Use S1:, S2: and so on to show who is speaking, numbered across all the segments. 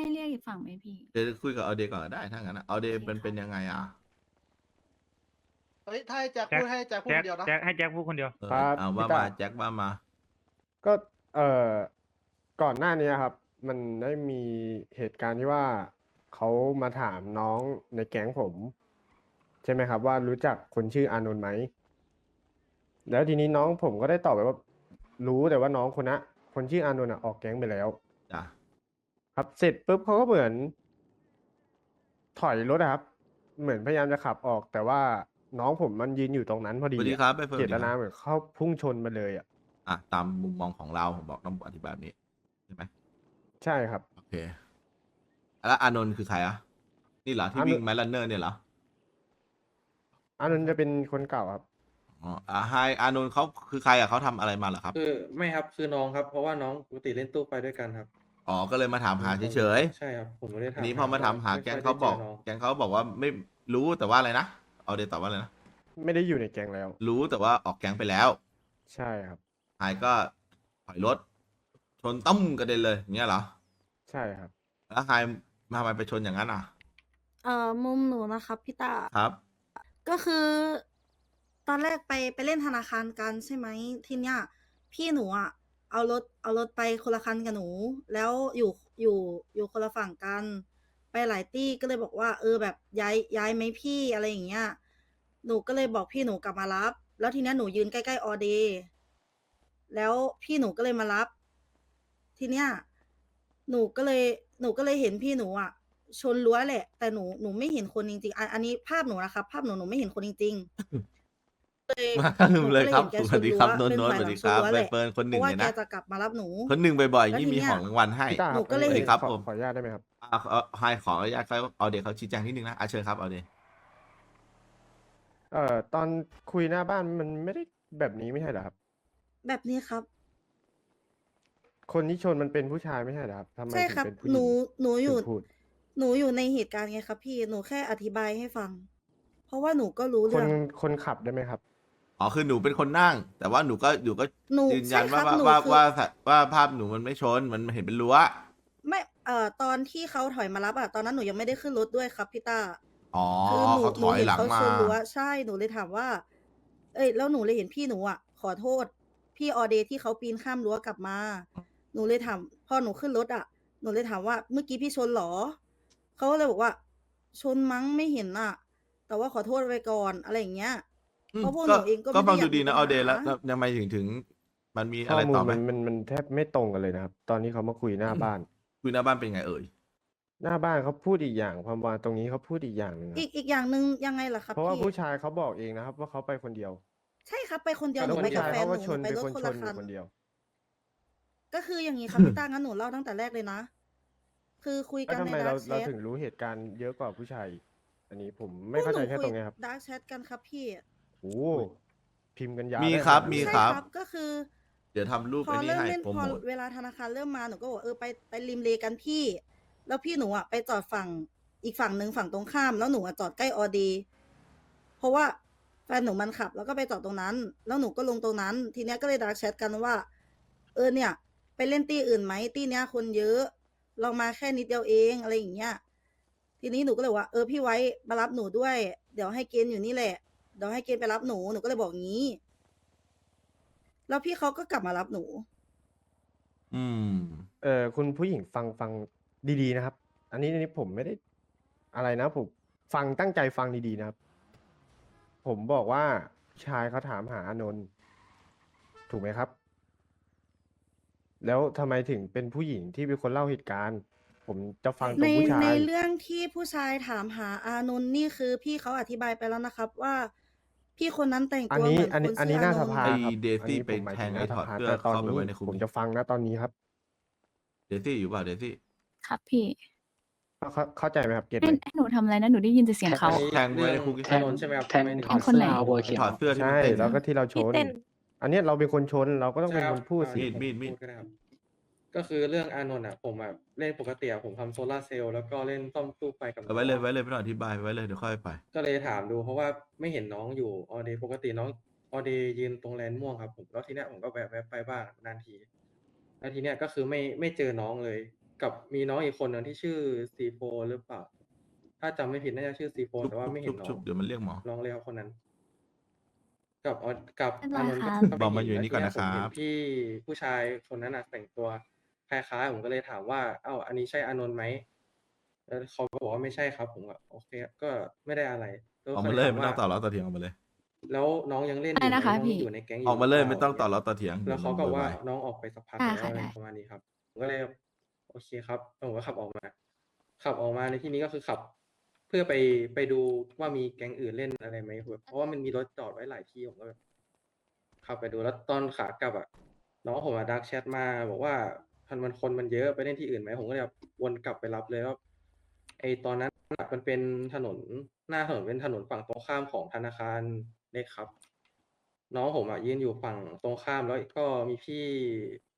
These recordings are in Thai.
S1: ให้เรียกอีกฝั่งไหมพี่
S2: เดี๋ยวคุยกับเอาเดย์ก่อนก็ได้ถ้างั้นอะเอาเดย์เป็นเป็นยังไงอะ
S3: เฮ้ยถ้าให้แจ็คพูดให้แจ็คพูด
S4: แจ็
S3: ค
S4: คน
S3: เดียวนะ
S4: แจ็คให้แจ็คพูดคนเดียว
S2: เออ
S5: ครับ
S2: เอาว่า
S5: พี่
S2: มา
S5: ตา
S2: แจ็คว่ามา
S5: ก็เอ่อก่อนหน้านี้ครับ มันได้มีเหตุการณ์ที่ว่าเขามาถามน้องในแก๊งผม ใช่ไหมครับ ว่ารู้จักคนชื่ออานนท์ไหม แล้วทีนี้น้องผมก็ได้ตอบไปว่า รู้แต่ว่าน้องคนนะคนชื่ออานนท์อะออกแก๊งไปแล้ว
S2: จ้ะ
S5: ครับเสร็จปุ๊บเขาก็เหมือน ถอยรถอะครับ เหมือนพยายามจะขับออก แต่ว่าน้องผมมันยืนอยู่ตรงนั้นพอ
S2: ส
S5: ดี
S2: วัสดี
S5: อะ
S2: ครับไปเฟิร์
S5: เจ
S2: น
S5: ตนาเหมือนเข้าพุ่งชนมาเลยอะ
S2: อะตามมุมมองของเราผมบอกต้องอธิบายแบบนี้ใช่ไหม
S5: ใช่ครับ
S2: โอเคแล้วอานนท์คือใครอะนี่เหรอที่
S5: อานนท์
S2: วิ่งไมลันเนอร์เนี่ยเหรอ
S5: อันนั้นจะเป็นคนเก่าครับ
S2: อ๋ออ่าไฮอานนท์เขาคือใครอะเขาทำอะไรมาเหรอครับ
S6: คือไม่ครับคือน้องครับ เพราะว่าน้องปกติเล่นตู้ไปด้วยกันครับ
S2: อ๋อก็เลยมาถามหาเฉย
S6: ใช่ครับผมไม่ได้
S2: ๆ
S6: ถา
S2: ที
S6: ม
S2: นี้พอมาถามหา
S6: ไค่
S2: แก๊
S6: ย
S2: ง
S6: ได้
S2: เขาบอก
S6: จน้ง
S2: แก๊งเขาบอกว่าไม่รู้แต่ว่าอะไรนะเอาเดย์ตอบว่าอะไรนะ
S5: ไม่ได้อยู่ในแก๊งแล้ว
S2: รู้แต่ว่าออกแก๊งไปแล้ว
S5: ใช่ครับ
S2: ไฮก็ถอยรถ ชนต้มกระเด็นเลยอย่างเงี้ยเหรอ
S5: ใช่ครับ
S2: แล้วไฮมาทำไมไปชนอย่างนั้นอะ
S7: เอ่อมุมหนูนะครับพี่ตา
S2: ครับ
S7: ก็คือ ตอนแรกไปไปเล่นธนาคารกันใช่ไหมทีเนี้ยพี่หนูอะ เอารถเอารถไปคนละคันกับหนู แล้วอยู่อยู่อยู่คนละฝั่งกัน ไปหลายตี้ก็เลยบอกว่า เออแบบย้ายย้ายไหมพี่อะไรอย่างเงี้ยหนูก็เลยบอกพี่หนูกลับมารับ แล้วทีเนี้ยหนูยืนใกล้ๆออเดย์แล้วพี่หนูก็เลยมารับ ทีเนี้ยหนูก็เลยหนูก็เลยเห็นพี่หนูอะ ชนรั้วแหละ แต่หนูหนูไม่เห็นคนจริงๆอันอันนี้ภาพหนูนะครับภาพหนูหนูไม่เห็นคนจริง ๆ เลย
S2: มาก็ลืมเลยครับ
S7: หนูก็
S2: สวัสดีครับ
S7: เห็
S2: โน้
S7: แก
S2: น
S7: ช
S2: โน้น
S7: รั้
S2: สวัสดีครับ
S7: เป็
S2: ใบ
S7: ฝ่ายหลัง
S2: เฟิร์นคนหนึ่ง
S7: เพราะ
S2: เล
S7: ว่ายแก
S2: นะ
S7: จะกลับมารับหนู
S2: คนหนึ่งบ่อยๆ
S7: แล้ว
S2: ยิ่ง
S7: ที
S2: มี
S7: เนี้ย
S2: ของรางวัลให้
S5: พี่ตา
S7: หนูก็เลย
S2: สวัสดีครับ
S5: ขอ
S2: ผม
S5: ขออนุญาตได้ไหมครับ
S2: อะเอาไฮขออนุญาตเขาเอาเด็กเขาชี้แจงนิดนึงนะอาเชิญครับเอาเด็ก
S5: เอ่อตอนคุยหน้าบ้านมันไม่ได้แบบนี้ไม่ใช่เหรอครับ
S7: แบบนี้ครับ
S5: คนที่ชนมันเป็นผู้ชายไม่ใช่เหรอครับทำไม
S7: ใช่
S5: ถึง
S7: ครับ
S5: เป็นผู้ห
S7: ห
S5: ญิ
S7: นู
S5: ง
S7: หนูอยู่
S5: ถึงพูด
S7: หนูอยู่ในเหตุการณ์ไงครับ พี่ หนูแค่อธิบายให้ฟัง เพราะว่าหนูก็รู้
S5: ค
S7: เรื่
S5: น
S7: อง
S5: คนขับได้ไหมครับ
S2: อ๋อคือหนูเป็นคนนั่ง แต่ว่าหนูก็อยู่ก็
S7: หนู
S2: ยืนยัน
S7: ใช่
S2: ว่า
S7: ครับ
S2: ว่า
S7: หนู
S2: ว่า
S7: คือ
S2: ว่าว่าภาพหนูมันไม่ชนมันเห็นเป็นรั้ว
S7: ไม่เอ่อตอนที่เขาถอยมารับอะตอนนั้นหนูยังไม่ได้ขึ้นรถด้วยครับพี่ต้า
S2: อ๋อ
S7: คือหนู
S2: เขาถอยหลัง
S7: นูเน
S2: มา
S7: เขาชนรั้วใช่หนูเลยถามว่า เอ้ยแล้วหนูเลยเห็นพี่หนูอะขอโทษ พี่ออเดย์ที่เขาปีนข้ามรั้วกลับมา หนูเลยถามพอหนูขึ้นรถอะหนูเลยถามว่าเมื่อกี้พี่ชนเหรอเขาก็เลยบอกว่า ชนมั้งไม่เห็นอะแต่ว่าขอโทษไปก่อนอะไรอย่างเงี้ย
S2: อืม
S7: เพราะพวกหนูเองก็
S2: ก็
S7: ไม่ได้
S2: ฟัง
S7: อยาก
S2: ดูดี
S7: มี
S2: นะ
S7: ปัญ
S2: เอาเดย์แล้ว
S7: หา
S2: แล้วยังไงถึงถึง มันมี
S5: ข้
S2: อะ
S5: อ
S2: ไร
S5: มูล
S2: ต่อไหม
S5: มันมันมันแทบไม่ตรงกันเลยนะครับ ตอนนี้เขามาคุยหน้าบ้าน
S2: คุยหน้าบ้านเป็นไงเอ่ย
S5: หน้าบ้านเขาพูดอีกอย่างพอมาตรงนี้เขาพูดอีกอย่างหนึ่งค
S7: อี
S5: รับ
S7: กอีกอย่างหนึ่งยังไงล่ะครับ
S5: เพราะว่า
S7: พี่
S5: ผู้ชายเขาบอกเองนะครับ ว่าเขาไปคนเดียว
S7: ใช่ครับไปคนเดียวห
S5: แล้ว
S7: นูไป
S5: ผู้
S7: กับ
S5: ชาย
S7: แฟน
S5: เขา
S7: หนู
S5: ก็
S7: ห
S5: ช
S7: นู
S5: น
S7: ไป
S5: เป็น
S7: รถ
S5: คน
S7: คน
S5: ช
S7: ละ
S5: นอ
S7: คั
S5: ยู่
S7: น
S5: คนเดียว
S7: ก็คืออย่างนี้ครับ พี่ต้างั้นหนูเล่าตั้งแต่แรกเลยนะ คือคุย
S5: แล้ว
S7: กัน
S5: ทำ
S7: ใน
S5: ไม
S7: ดั
S5: เรา
S7: กแช
S5: เรา
S7: ท
S5: ถึงรู้เหตุการณ์เยอะกว่าผู้ชายอีกอันนี้ผมไม่เข้าใจแค่ตรงเนี้ยครับ
S7: ดักแชทกันครับพี่
S5: โอ้พิมพ์กันยาว
S2: มี
S5: ได้
S2: ครับ
S5: ขนาด
S2: มี
S5: นี้
S7: ใช่
S2: ครับ
S7: ก็คือ
S2: เดี๋ยวทำรูป
S7: พอ
S2: ไอ้นี่
S7: เริ่ม
S2: ให้
S7: เล่น
S2: โปร
S7: พอ
S2: โมท
S7: เวลาธนาคารเริ่มมาหนูก็บอกเออไปไปริมเลกันพี่ แล้วพี่หนูอะไปจอดฝั่งอีกฝั่งหนึ่งฝั่งตรงข้าม แล้วหนูอะจอดใกล้ออดี เพราะว่าแฟนหนูมันขับ แล้วก็ไปจอดตรงนั้น แล้วหนูก็ลงตรงนั้น ทีเนี้ยก็เลยดักแชทกันว่า เออเนี่ย ไปเล่นตี้อื่นไหมตี้เนี้ยคนเยอะ เรามาแค่นิดเดียวเองอะไรอย่างเงี้ย ทีนี้หนูก็เลยว่าเออพี่ไว้มารับหนูด้วย เดี๋ยวให้เกณฑ์อยู่นี่แหละ เดี๋ยวให้เกณฑ์ไปรับหนูหนูก็เลยบอกงี้ แล้วพี่เขาก็กลับมารับหนู
S2: อืม
S5: เออคุณผู้หญิงฟังฟังดีๆนะครับ อันนี้อันนี้ผมไม่ได้อะไรนะผมฟังตั้งใจฟังดีๆนะครับ ผมบอกว่าชายเขาถามหาอานนท์ถูกไหมครับ แล้วทำไมถึงเป็นผู้หญิงที่เป็นคนเล่าเหตุการณ์ ผมจะฟังตร
S7: ใน
S5: งผู้ชา
S7: ใน
S5: ย
S7: เรื่องที่ผู้ชายถามหาอานนท์นี่คือพี่เขาอธิบายไปแล้วนะครับว่า พี่คนนั้นแต่ง
S5: อัน
S7: ตัว
S5: นี้
S7: เหมือน
S5: อัน
S7: ค
S5: นี้
S7: น
S5: อัน
S7: ชื่
S5: นี้
S7: อ
S5: หน้า
S7: อาน
S5: ส
S7: นท์
S5: ภา
S2: ไอ้
S5: ครับ
S2: เดซี่
S5: อันนี้
S2: ไป
S5: ผมหมาย
S2: แท
S5: ถึ
S2: ง
S5: งห
S2: ไอ้
S5: น้า
S2: ถ
S5: ส
S2: อด
S5: ภา
S2: เสื้อ
S5: แต่ตอน
S2: เข้าไป
S5: นี้
S2: ไว้ในคุก
S5: ผม
S2: ดิ
S5: จะฟังนะตอนนี้ครับ
S2: เดซี่อยู่เปล่าเดซี่
S1: ครับพี่
S5: เข้าเข้าใจไหมครับเก็ตไห
S1: เอ้
S5: ม
S1: ยหนูทำอะไรนะหนูได้ยินแต่เสียงเขา
S2: แทงไว้ในคุกดิ
S6: แทงใช่ไหมครับ
S8: แทง
S6: ไม่ได้
S8: ถอด
S1: คนไหน
S8: เสื้อเอาบัวเขียว
S2: ถอดเสื้อที่มัน
S5: ใช่
S2: เต้น
S5: แล้วก็ที่เราชน
S7: ที่เต้น
S5: อันเนี้ยเราเป็นคนชนเราก็ต้องเป็น
S6: ใช่
S5: คนพูดสิ
S2: มีดมีดมีด
S6: พูก็ได้ครับ ก็คือเรื่องอานนท์อะผมแบบเล่นปกติอะผมทำโซลาร์เซลล์แล้วก็เล่นซ่อมตู้ไปกับ
S2: เอาไว้เลยไว้เลยไม่ต้องอธิบายไว้เลยเดี๋ยวค่อยไป
S6: ก็เลยถามดูเพราะว่าไม่เห็นน้องอยู่ออเดย์ปกติน้องออเดย์ยืนตรงแลนด์ม่วงครับผมแล้วทีเนี้ยผมก็แวะแวะไปบ้างนานทีแล้วทีเนี้ยก็คือไม่ไม่เจอน้องเลย กับมีน้องอีกคนหนึงที่ชื่อซีโฟหรือเปล่า ถ้าจำไม่ผิดน่าจะชื่อซีโฟ
S2: ชุบ
S6: แต่ว่าไม่เห็
S2: ชุ
S6: น
S2: บ
S6: น้อ
S2: ชุบ
S6: ง
S2: เดี๋ยวมันเรียกหมอ
S6: ลองเลยครับคนนั้น กับออกับ
S1: ไม่เป็นไร
S6: อานนท์
S1: ครับ
S6: ก็
S2: บอกมา
S6: ไป
S2: อยู่
S6: เห็
S2: นี่ก่อน
S6: แล้วที
S2: นะครับ
S6: ผมเห็พี่ผู้ชายคนนั้นน่ะแต่งตัว คล้ายๆ ผมก็เลยถามว่าเอ้าอันนี้ใช่อานนท์ไหมแล้วเขาก็บอกว่าไม่ใช่ครับ ผมก็โอเคก็ไม่ได้อะไรแล้ว
S2: ออก
S6: ข
S2: มาเลย
S6: ถ
S2: ไม่ต้องต่อล้อต่อเถียงออกมาเลย
S6: แล้วน้องยังเล่นอ
S1: อะไร
S6: ยู่ไหม
S1: นะคะ
S6: น้อง
S1: พี่
S6: อยู่ในแก๊งอยู่
S2: ออกมาเลย
S6: หรื
S2: ไม่
S6: ป
S2: ต้องต่อล้อต่อเถียง
S6: แล้วเขาก็
S2: ดี๋ย
S6: ว่า
S2: โย
S6: น้องออกไปสักพัก
S1: อ่า
S6: แล้ว
S1: ค่ะ
S6: อะไร
S1: ได้
S6: ประมาณนี้ครับ ผมก็เลยโอเคครับผมก็ขับออกมา ขับออกมาในที่นี้ก็คือขับ เพื่อไปไปดูว่ามีแก๊งอื่นเล่นอะไรไหมแบบเพราะว่ามันมีรถจอดไว้หลายที่ผมก็แบบขับไปดูแล้วตอนขากลับอะน้องผมมาดักแชทมา บอกว่า พันมันคนมันเยอะไปเล่นที่อื่นไหมผมก็เลยแบบวนกลับไปรับเลยว่าไอตอนนั้นมันเป็นถนนหน้าถนนเป็นถนนฝั่งตรงข้ามของธนาคารเล็กครับ น้องผมอะยืนอยู่ฝั่งตรงข้ามแล้วก็มีพี่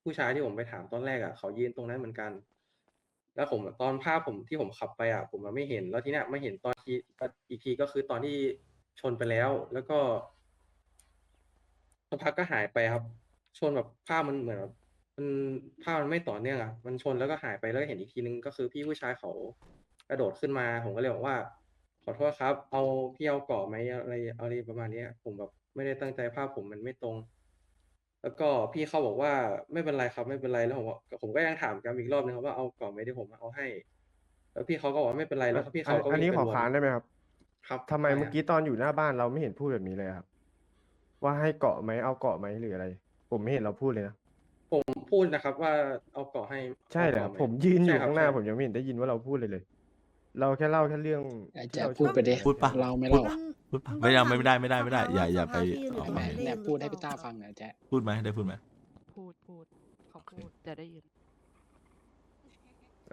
S6: ผู้ชายที่ผมไปถามตอนแรกอะเขายืนตรงนั้นเหมือนกัน แล้วผมตอนภาพผมที่ผมขับไปอะ ผมไม่เห็นแล้วทีเนี้ยไม่เห็นตอนที่อีกทีก็คือตอนที่ชนไปแล้ว แล้วก็สักพักก็หายไปครับ ชนแบบภาพมันเหมือนแบบ มันภาพมันไม่ต่อเนื่องอะมันชนแล้วก็หายไปแล้วก็เห็นอีกทีนึงก็คือพี่ผู้ชายเขากระโดดขึ้นมา ผมก็เลยบอกว่า ขอโทษครับ เอาพี่เอาเกาะไหมอะไรอะไรประมาณเนี้ย ผมแบบไม่ได้ตั้งใจภาพผมมันไม่ตรง แล้วก็พี่เขาบอกว่าไม่เป็นไรครับไม่เป็นไรแล้วผมว่าผมก็ยังถามกันอีกรอบนึงครับว่าเอาเกาะไหมที่ผมเอาให้ แล้วพี่เขาก็บอกว่าไม่เป็นไรแล้วพี่เขาก็
S5: อันนี้
S6: วิ่ง
S5: ข
S6: ไป
S5: อ
S6: วน
S5: ค้านได้ไหมครับ
S6: ครับ
S5: ทำไม
S6: ด้
S5: เมื่อ
S6: ครับ
S5: กี้ตอนอยู่หน้าบ้านเราไม่เห็นพูดแบบนี้เลยครับ ว่าให้เกาะไหมเอาเกาะไหมหรืออะไร ผมไม่เห็นเราพูดเลยนะ
S6: ผมพูดนะครับว่าเอาเกาะให้
S5: ใช่เหรอ
S6: อา
S5: ครับ
S6: กาะไห
S5: ผมยืนอยู่
S6: ใช่ครับ
S5: ข้างหน้า
S6: ใช่
S5: ผมยังไม่เห็นได้ยินว่าเราพูดเลยเลย เราแค่เล่าแค่เรื่อง
S4: ไอ้
S5: ที่
S4: แจ๊ค
S5: เรา
S4: พูดไปดิ
S2: พูดปะ
S4: เราไม่เล่า
S7: มัน
S2: พูดปะ
S7: น
S2: ไม่ได้
S7: ต้อง
S2: ไม่ได้
S7: ถ
S2: ไม่ได้ไม่ได้
S7: สภ
S2: อย่าอย่า
S7: สภ
S2: ไป
S7: ที่หรือ
S2: เอา
S7: จะ
S2: ไป
S7: ไม่เล่
S4: เนี่ย
S7: น
S4: พูดให้
S7: รือ
S4: พี่ต้า
S7: เปล่
S4: ฟังหน่อยแจ๊ค
S2: พูดไหมได้พูดไหม
S8: พูดพูดเขาพูดจะได้ยิน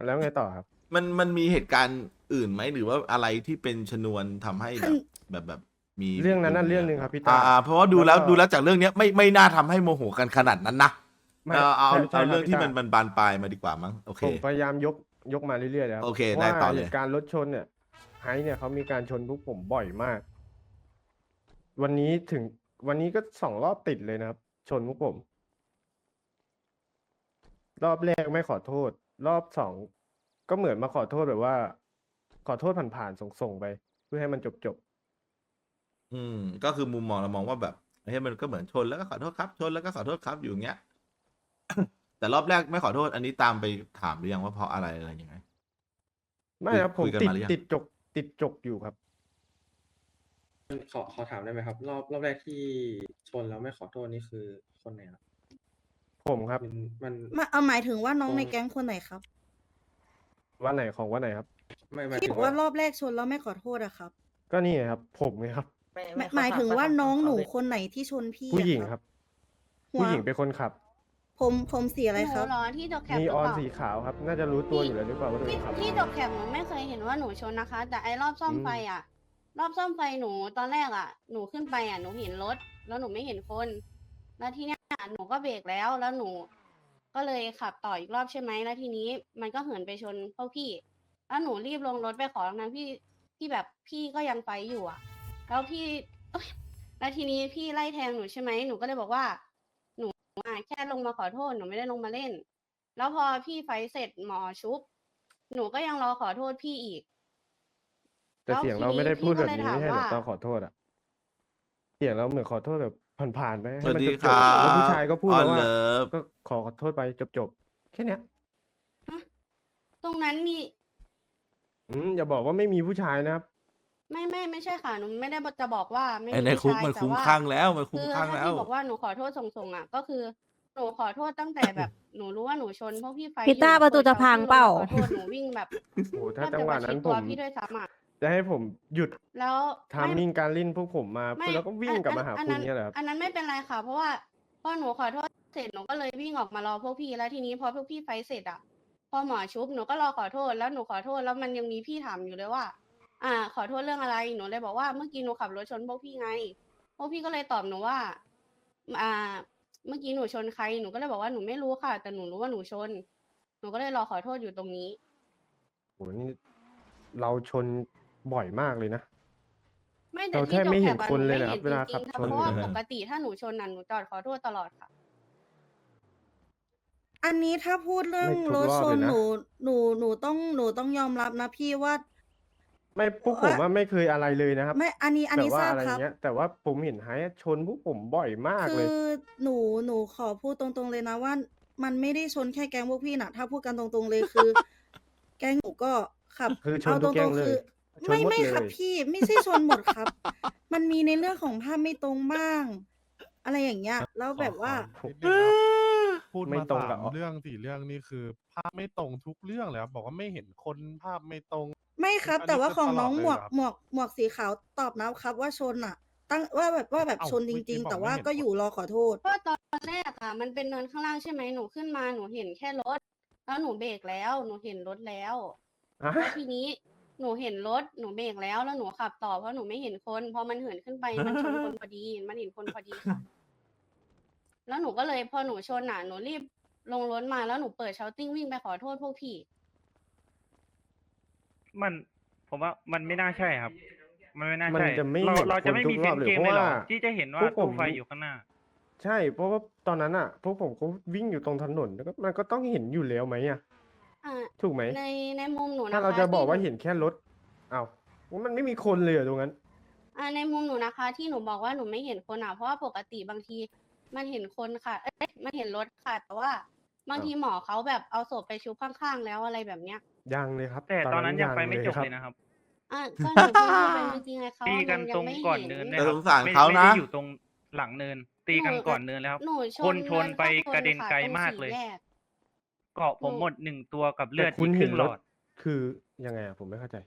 S5: แล้วไงต่อครับ
S2: มันมันมีเหตุการณ์อื่นไหมหรือว่าอะไรที่เป็นชนวนทำให้แบบแบบแบบมี
S5: เรื่องนั้นน่ะเรื่องหนึ่งครับพี่
S2: อ่า
S5: ตา
S2: อ่าเพราะว่าดูแล้ว
S5: แล้วก็
S2: ดูแล้วจากเรื่องเนี้ยไม่ไม่น่าทำให้โมโหกันขนาดนั้นนะ
S5: ไม่
S2: เอาเอา
S5: ใช่ใช่
S2: เอา
S5: คบ
S2: เรื่องที่
S5: พี่
S2: มัน
S5: ตา
S2: มันบานปลายมาดีกว่ามั้งโอเค
S5: ผมพยายามยกยกมาเรื่อยๆแล้ว
S2: โอเค
S5: พราะ
S2: ได้
S5: ว่า
S2: ต่อเลย
S5: เหตุการณ์รถชนเนี่ยไฮเนี่ยเขามีการชนพวกผมบ่อยมาก วันนี้ถึงวันนี้ก็สองรอบติดเลยนะครับ ชนพวกผม รอบแรกไม่ขอโทษ รอบสองก็เหมือนมาขอโทษแบบว่า ขอโทษผ่านๆส่งๆไป เพื่อให้มันจบ
S2: อืม ก็คือมุมมองเรามองว่าแบบเฮ้ยมันก็เหมือนชนแล้วก็ขอโทษครับ ชนแล้วก็ขอโทษครับอยู่อย่างเงี้ย แต่รอบแรกไม่ขอโทษ อันนี้ตามไปถามหรือยังว่าเพราะอะไรอะไรยังไง
S5: ๆไม่ครับผม
S2: คุยกัน
S5: ติด
S2: มาหรือยัง
S5: ติดจกติดจกอยู่ครับ
S6: ขอขอถามได้ไหมครับ รอบรอบแรกที่ชนแล้วไม่ขอโทษนี่คือคนไหนครับ
S5: ผมครับ
S6: มันมัน
S7: มาเอาหมายถึงว่าน้อง
S6: ตรง
S7: ในแก๊งคนไหนครับ
S5: วันไหนของวันไหนครับ
S6: ไม่หมาย
S7: ที่
S6: ถึ
S7: บ
S6: ง
S7: อก
S6: ว่า
S7: ว่ารอบแรกชนแล้วไม่ขอโทษอะครับ
S5: ก็นี่ไงครับ ผมไงครับ
S7: หมายหมายถึงว่าน้องหนูคนไหนที่ชนพี่
S5: ผู้
S7: อะ
S5: หญิงครับ
S7: หัว
S5: ผู้หญิงเป็นคนขับ
S7: ผมผมสีอะไรครับ
S9: หนูเหรอที่จบแคป
S5: มี
S9: หรือ
S5: ออน
S9: เปล่า
S5: สีขาวครับ น่าจะรู้ตัวอยู่แล้วหรือเปล่าว่าตัวเอ
S9: ที่
S5: งขับ
S9: ที่จบแคปหนูไม่เคยเห็นว่าหนูชนนะคะ แต่ไอ้รอบซ่อม
S5: อืม
S9: ไฟอะ รอบซ่อมไฟหนูตอนแรกอะ หนูขึ้นไปอะหนูเห็นรถ แล้วหนูไม่เห็นคน แล้วทีเนี้ยหนูก็เบรกแล้วแล้วหนู ก็เลยขับต่ออีกรอบใช่ไหมแล้วทีนี้ มันก็เหินไปชนพวกพี่ แล้วหนูรีบลงรถไปขอทางพี่พี่แบบพี่ก็ยังไปอยู่อะ แล้วพี่เอ้ยแล้วทีนี้พี่ไล่แทงหนูใช่ไหมหนูก็เลยบอกว่า หนูอะแค่ลงมาขอโทษหนูไม่ได้ลงมาเล่น แล้วพอพี่ไฟท์เสร็จหมอชุบ หนูก็ยังรอขอโทษพี่อีก
S5: แต่
S9: แล้ว
S5: เสียง
S9: ที
S5: เราไม่ได้
S9: นี้
S5: พูด
S9: พี่
S5: แบบ
S9: ก็เลย
S5: นี้
S9: ถาม
S5: ไม่ใช่เหรอ
S9: ว่า
S5: ตอนขอโทษอะ เสียงเราเหมือนขอโทษแบบผ่านๆไปให้
S2: สวัส
S5: มัน
S2: ดี
S5: จ
S2: ครั
S5: บๆแล้ว
S2: บ
S5: ผู้ชายก็พูด
S2: ออ
S5: แล้
S2: น
S5: วว่า
S2: เลิฟ
S5: ก็ขอโทษไปจบๆแค่เนี้ย
S9: ตรงนั้นมี
S5: อืมอย่าบอกว่าไม่มีผู้ชายนะครับ
S9: ไม่ไม่ไม่ใช่ค่ะหนูไม่ได้จะบอกว่าไม่
S2: ไอ้
S9: มี
S2: ในคุก
S9: ผู้ชาย
S2: มัน
S9: แต่
S2: คุ้ม
S9: ว่า
S2: ข้างแล้วมันคุ้ม
S9: คือ
S2: ข้าง
S9: ถ้า
S2: แล้ว
S9: พี่บอกว่าหนูขอโทษส่งๆอะ ก็คือหนูขอโทษตั้งแต่แบบ หนูรู้ว่าหนูชนเพราะพี่ไฟท์
S1: พี่ต้า
S9: อยู่
S1: ประตูจะพังเปล่า
S9: ขอโทษหนูวิ่งแบบ
S5: โอ้โหถ้า
S9: แทบ
S5: จังหวะนั้น
S9: จ
S5: ผ
S9: ประชิดตัว
S5: ม
S9: พี่ด้วยซ้ำอะ
S5: จะให้ผมหยุด
S9: แล้ว
S5: ทามมิ่งการเล่นพวกผมมา
S9: ไม่
S5: แล้วก็วิ่งกลับมาหา
S9: อัน
S5: คุณ
S9: นั้น
S5: เนี่ยแหละครับ
S9: อันนั้นไม่เป็นไรค่ะ เพราะว่าพอหนูขอโทษเสร็จหนูก็เลยวิ่งออกมารอพวกพี่แล้วทีนี้พอพวกพี่ไฟท์เสร็จอะ พอหมอชุบหนูก็รอขอโทษแล้วหนูขอโทษแล้วมันยังมีพี่ถามอยู่เลยว่า อ่า ขอโทษเรื่องอะไรหนูเลยบอกว่าเมื่อกี้หนูขับรถชนพวกพี่ไงพวกพี่ก็เลยตอบหนูว่า อ่า เมื่อกี้หนูชนใครหนูก็เลยบอกว่าหนูไม่รู้ค่ะ แต่หนูรู้ว่าหนูชน หนูก็เลยรอขอโทษอยู่ตรงนี้
S5: โหนี่เราชนบ่อยมากเลยนะ
S9: ไม่แต่
S5: เรา
S9: ที่
S5: แทบไม่เห็น
S9: จบแถบอะ
S5: คนเลย
S9: ห
S5: นะครับ
S9: ไม่
S5: เวลา
S9: จริงๆ
S5: ขับชน
S9: เพราะว่า
S2: อยู่
S9: ปกติถ้าหนูชนน่ะหนูจอดขอโทษตลอดค่ะ
S7: อันนี้ถ้าพูดเรื่อง
S5: ไม่ทุก
S7: รถ
S5: รอบ
S7: ชน
S5: เลยนะ
S7: หนูหนูหนูต้องหนูต้องยอมรับนะพี่ว่า
S5: ไม่พวกผมว่าไม่เคยอะไรเลยนะครับ
S7: ไม่อันนี้อัน
S5: แบบ
S7: นี้
S5: ว่า
S7: ทราบ
S5: อะไร
S7: ครับ
S5: เงี้ยแต่ว่าผมเห็นไฮอะชนพวกผมบ่อยมาก
S7: คื
S5: เลย
S7: อหนูหนูขอพูดตรงๆเลยนะว่า มันไม่ได้ชนแค่แก๊งพวกพี่นะถ้าพูดกันตรงๆเลยคือ แก๊งหนูก็ขับ
S5: คือชน
S7: เอา
S5: ทุ
S7: ต
S5: กแก๊
S7: รงง
S5: เล
S7: ๆคื
S5: ย
S7: อ
S5: ชน
S7: ไม่
S5: หมด
S7: ไม่
S5: เล
S7: ครับ
S5: ย
S7: พี่ไม่ใช่ชนหมดครับ มันมีในเรื่องของภาพไม่ตรงบ้าง อะไรอย่างเงี้ยแล้วแบบว่า
S5: ผม
S4: นิดนึงครับพูด
S5: ไม่
S4: มา
S5: ตรง
S4: สา
S5: กับ
S4: มเรื่องสี่เรื่องนี่คือ ภาพไม่ตรงทุกเรื่องเลยครับบอกว่าไม่เห็นคนภาพไม่ตรง
S7: ไม่ครับ
S4: อันนี้
S7: แต่ว่า
S4: คือ
S7: ของ
S4: ตลอด
S7: น้อง
S4: เลย
S7: หมวก
S4: เหรอครับ
S7: หมวกหมวกสีขาวตอบนะครับว่าชนอะ ตั้งว่าแบบว่าแบบ
S4: เอ้า
S7: ชนจ
S4: เมื่อกี้
S7: ริง
S4: บ
S7: ๆ
S4: อก
S7: แต่
S4: ไม่
S7: ว่า
S4: เห็น
S7: ก็
S4: คน
S7: อยู่รอขอโทษ
S9: เพราะตอนแรกอะมันเป็นเนินข้างล่างใช่ไหมหนูขึ้นมาหนูเห็นแค่รถ แล้วหนูเบรกแล้วหนูเห็นรถแล้ว
S5: อะ
S9: แล้วทีนี้หนูเห็นรถหนูเบรกแล้วแล้วหนูขับต่อเพราะหนูไม่เห็นคนพอมันเหินขึ้นไปมันชนคนพอดีมันเห็นคนพอดีค่ะแล้วหนูก็เลยพอหนูชนอะหนูรีบลงรถมาแล้วหนูเปิดเชาติ้งวิ่งไปขอโทษพวกพี่
S10: มันผมว่ามันไม่น่าใช่ครับ มันไม่น่า
S5: มัน
S10: ใช่
S5: จะไม่
S10: เรา
S5: เห็น
S10: เรา
S5: ค
S10: จะ
S5: น
S10: ไม่
S5: ทุ
S10: มี
S5: ก
S10: เซ
S5: รอนบ
S10: ส์
S5: เลย
S10: เกม
S5: เพ
S10: เลย
S5: ราะ
S10: เหร
S5: ว่า
S10: อที่จะเห็นว่า
S5: พวกผม
S10: ตู้ไฟอยู่ข้างหน้า
S5: ใช่ เพราะว่าตอนนั้นอะ พวกผมก็วิ่งอยู่ตรงถนนแล้วก็มันก็ต้องเห็นอยู่แล้วไหมอะ
S9: อ่า
S5: ถูกไหม
S9: ในในมุมหนูนะคะ
S5: ถ้าเราจะบอกว่า
S9: ที่
S5: เห็นแค่รถอ้าวมันไม่มีคนเลยเหรอตรงนั้น
S9: อ่าในมุมหนูนะคะ ที่หนูบอกว่าหนูไม่เห็นคนอะเพราะว่าปกติบางที มันเห็นคนค่ะเอ้ยมันเห็นรถค่ะ แต่ว่า บาง
S5: อ้าว
S9: ทีหมอเขาแบบเอาศพไปชุบข้างๆแล้วอะไรแบบเนี้ย
S5: ยังเลยครับ
S10: แต่ตอนนั้นยังไฟไม่
S5: เล
S10: จบ
S5: ครับ
S10: เลยนะครับ
S9: อะก็หนูพูดไปเมื่อกี้ไงเขา
S10: ตีกัน
S9: ยั
S10: ตรง
S9: ไม่
S10: ก่อน
S9: เห็
S10: เนิน
S9: น
S10: เนี่ย
S2: แต่
S10: ครับ
S2: สงสาร
S10: ไม่
S2: เขานะ
S10: ไม่ได้อยู่ตรงหลังเนิน ตีกัน
S9: หนู
S10: ก่อนเนินแล้วครับ
S9: หนูช
S10: คน
S9: น
S10: ชน
S9: เนิน
S10: ไป
S9: ข้างบน
S10: กระเด็น
S9: ค่ะ
S10: ไกล
S9: ตรง
S10: มาก
S9: สี่
S10: เลย
S9: แยก
S10: เกาะผม
S9: หนู
S10: หมดหนึ่งตัวกับเลือด
S5: แต่คุ
S10: ที่
S5: ณ
S10: ค
S5: เห็
S10: รึ่
S5: น
S10: งห
S5: ร
S10: ล
S5: ถ
S10: อด
S5: คือยังไงอะผมไม่เข้าใจ